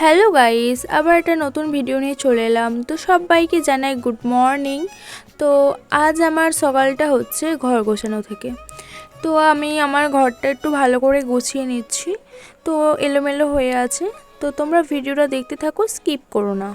Hello guys, আবার একটা নতুন ভিডিও নিয়ে চলে এলাম। তো সবাইকে জানাই গুড মর্নিং তো আজ আমার সকালটা হচ্ছে ঘর গোছানো থেকে। তো আমি আমার ঘরটা একটু ভালো করে গুছিয়ে নিচ্ছি। তো এলোমেলো হয়ে আছে। তো তোমরা ভিডিওটা দেখতে থাকো স্কিপ করো না।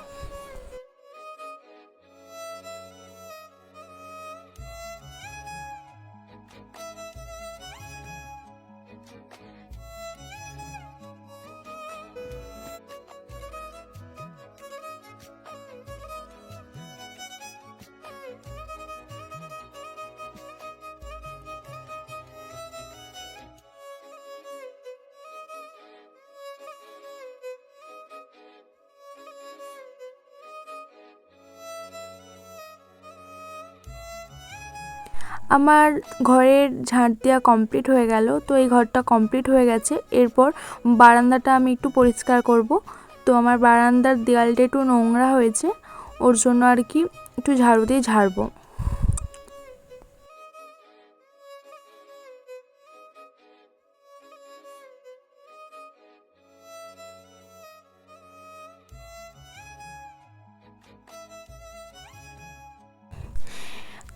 আমার ঘরের ঝাঁট দেওয়া কমপ্লিট হয়ে গেল। তো এই ঘরটা কমপ্লিট হয়ে গেছে। এরপর বারান্দাটা আমি একটু পরিষ্কার করব। তো আমার বারান্দার দেওয়ালটা একটু নোংরা হয়েছে। ওর জন্য আর কি একটু ঝাড়ু দিয়ে ঝাড়বো।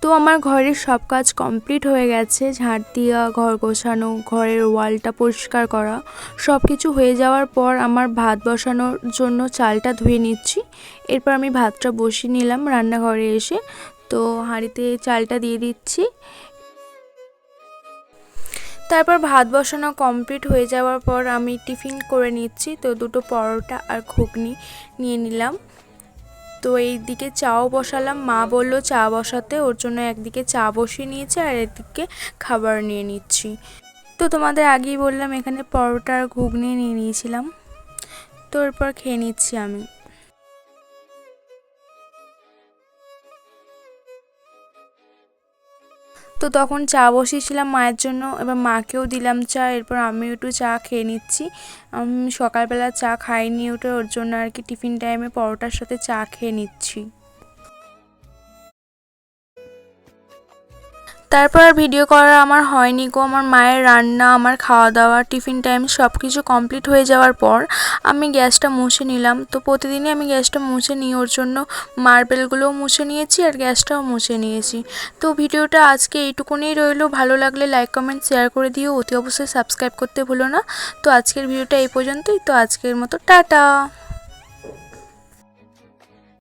তো আমার ঘরের সব কাজ কমপ্লিট হয়ে গেছে। ঝাঁট দেওয়া ঘর গোছানো, ঘরের ওয়ালটা পরিষ্কার করা। সব কিছু হয়ে যাওয়ার পর আমার ভাত বসানোর জন্য চালটা ধুয়ে নিচ্ছি। এরপর আমি ভাতটা বসিয়ে নিলাম রান্নাঘরে এসে। তো হাঁড়িতে চালটা দিয়ে দিচ্ছি। তারপর ভাত বসানো কমপ্লিট হয়ে যাওয়ার পর আমি টিফিন করে নিচ্ছি। তো দুটো পরোটা আর ঘুগনি নিয়ে নিলাম। তো এই দিকে চাও বসালাম। মা বলল, চা বসাতে, ওর জন্য একদিকে চা বসিয়ে নিয়েছি আর একদিকে খাবার নিয়ে নিচ্ছি। তো তোমাদের আগেই বললাম, এখানে পরোটা আর ঘুগনি নিয়ে নিয়েছিলাম। তো এরপর খেয়ে নিচ্ছি আমি। তো তখন চা বসিয়েছিলাম মায়ের জন্য, এবার মাকেও দিলাম চা, এরপর আমি একটু চা খেয়ে নিচ্ছি। আমি সকালবেলা চা খাইনি ওটা ওর জন্য আর কি টিফিন টাইমে পরোটার সাথে চা খেয়ে নিচ্ছি। তারপর আর ভিডিও করা আমার হয়নি গো। আমার মায়ের রান্না, আমার খাওয়া দাওয়া টিফিন টাইম সব কিছু কমপ্লিট হয়ে যাওয়ার পর আমি গ্যাসটা মুছে নিলাম। তো প্রতিদিনই আমি গ্যাসটা মুছে নিই, ওর জন্য মার্বেলগুলোও মুছে নিয়েছি আর গ্যাসটাও মুছে নিয়েছি। তো ভিডিওটা আজকে এইটুকুনি রইল। ভালো লাগলে লাইক কমেন্ট শেয়ার করে দিও। অতি অবশ্যই সাবস্ক্রাইব করতে ভুলো না। তো আজকের ভিডিওটা এই পর্যন্তই। তো আজকের মতো টাটা।